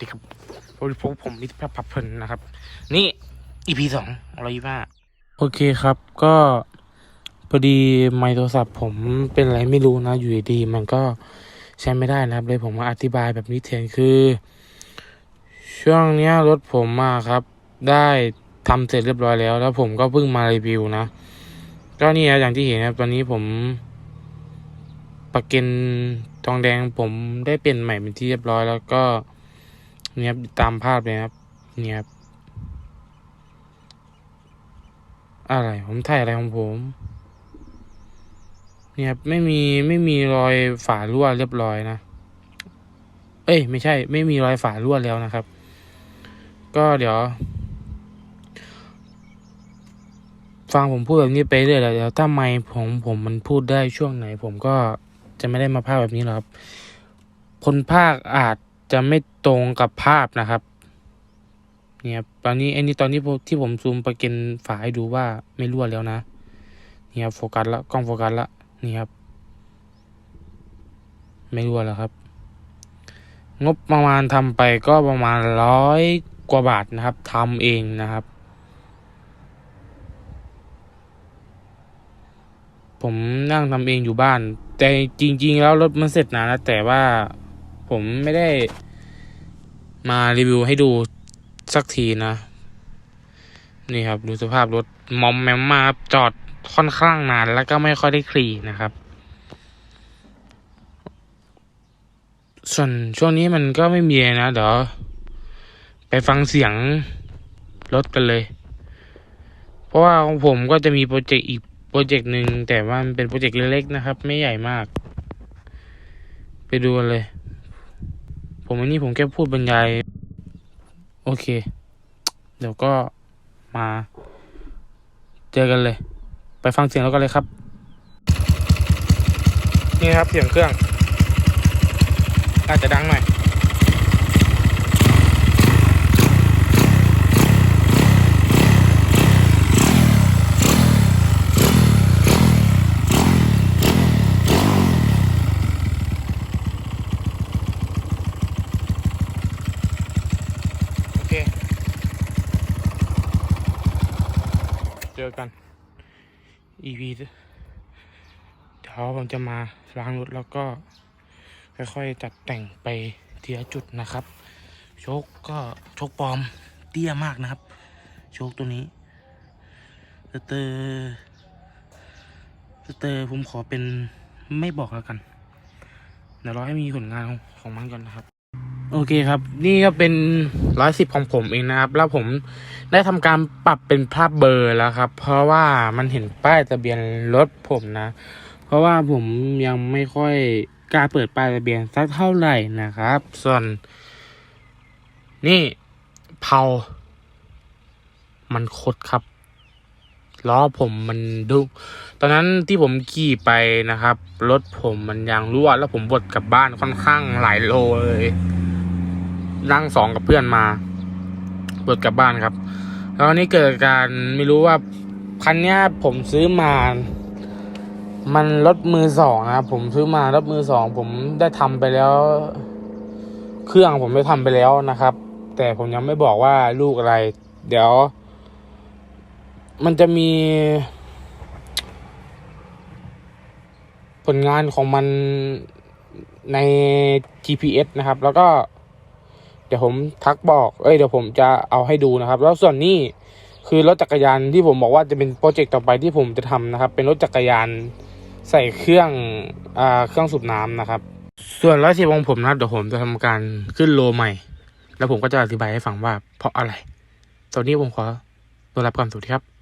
ดีครับพวกผมมิตรภาพพับเพลินนะครับ นี่ EP สองร้อยยี่ห้าโอเคครับ ก็พอดีไมค์โทรศัพท์ผมเป็นอะไรไม่รู้นะ อยู่ดีๆมันก็ใช้ไม่ได้นะครับ เลยผมมาอธิบายแบบนี้แทนคือ ช่วงเนี้ยรถผมมาครับ ได้ทำเสร็จเรียบร้อยแล้ว แล้วผมก็เพิ่งมารีวิวนะ ก็นี่นะอย่างที่เห็นนะครับ ตอนนี้ผมประกันทองแดงผมได้เปลี่ยนใหม่เป็นที่เรียบร้อยแล้วก็ เนี่ยครับตามภาพเลยครับ เนี่ยครับ อะไรผมถ่ายอะไรของผม เนี่ยครับไม่มีไม่มีรอยฝารั่วเรียบร้อยนะ เอ้ย ไม่ใช่ ไม่มีรอยฝารั่วแล้วนะครับ ก็เดี๋ยว ฟังผมพูดแบบนี้ไปเรื่อยแล้วเดี๋ยวถ้าไม่ผมผมมันพูดได้ช่วงไหน ผมก็จะไม่ได้มาภาคแบบนี้หรอกครับคนภาคอาจ จะไม่ตรงกับภาพนะครับเนี่ยครับตอนนี้ไอ้นี่ตอนที่ผมที่ผมซูมประเก็นฝาให้ดูว่าไม่รั่วแล้วนะเนี่ยครับโฟกัสละกล้องโฟกัสละนี่ครับ ไม่รั่วแล้วครับ งบประมาณทำไปก็ประมาณร้อยกว่าบาทนะครับทำเองนะครับ ผมนั่งทำเองอยู่บ้าน แต่จริง ๆ แล้วรถมันเสร็จนานแล้วแต่ว่า ผมไม่ได้มารีวิวให้ดูสักทีนะ นี่ครับ ดูสภาพรถมอมแมมมาจอดค่อนข้างนาน แล้วก็ไม่ค่อยได้คลีนะครับ ส่วนช่วงนี้มันก็ไม่มีนะ เดี๋ยว ไปฟังเสียงรถกันเลย เพราะว่าของผมก็จะมีโปรเจกต์อีกโปรเจกต์หนึ่งแต่ว่ามันเป็นโปรเจกต์เล็กๆนะครับ ไม่ใหญ่มาก ไปดูกันเลย ผมอันนี้ผมแค่พูดบรรยาย โอเค เดี๋ยวก็มา เจอกันเลย ไปฟังเสียงแล้วกันเลยครับ นี่ครับเสียงเครื่องอาจจะดังหน่อย โอเค เจอกัน EP เดี๋ยวผมจะมาล้างรถแล้วก็ ค่อยๆจัดแต่งไปทีละจุดนะครับ โชคก็โชคปลอมเตี้ยมากนะครับ โชคตัวนี้สเตอร์สเตอร์ผมขอเป็นไม่บอกแล้วกัน เดี๋ยวรอให้มีผลงานของของมันก่อนนะครับ โอเคครับ นี่ก็เป็นร้อยสิบของผมเองนะครับ แล้วผมได้ทำการปรับเป็นภาพเบอร์แล้วครับ เพราะว่ามันเห็นป้ายทะเบียนรถผมนะ เพราะว่าผมยังไม่ค่อยกล้าเปิดป้ายทะเบียนสักเท่าไหร่นะครับ ส่วน นี่เผามันคดครับล้อผมมันดุ ตอนนั้นที่ผมขี่ไปนะครับ รถผมมันยางรั่วแล้วผมบดกลับบ้านค่อนข้างหลายโลเลย นั่งสองกับเพื่อนมาบดกลับบ้านครับ แล้วนี้เกิดการไม่รู้ว่าคันเนี้ยผมซื้อมา มันรถมือสองนะครับผมซื้อมารถมือสองผมได้ทำไปแล้ว เครื่องผมได้ทำไปแล้วนะครับ แต่ผมยังไม่บอกว่าลูกอะไร เดี๋ยว มันจะมี ผลงานของมันใน GPS นะครับ แล้วก็ เดี๋ยวผมทักบอก เอ้ยเดี๋ยวผมจะเอาให้ดูนะครับ แล้วส่วนนี้คือรถจักรยานที่ผมบอกว่าจะเป็นโปรเจกต์ต่อไปที่ผมจะทำนะครับ เป็นรถจักรยานใส่เครื่องอ่าเครื่องสูบน้ำนะครับ ส่วนร้อยสิบของผมนะครับเดี๋ยวผมจะทำการขึ้นโลใหม่ แล้วผมก็จะอธิบายให้ฟังว่าเพราะอะไรตอนนี้ผมขอตัวรับความสวัสดีครับ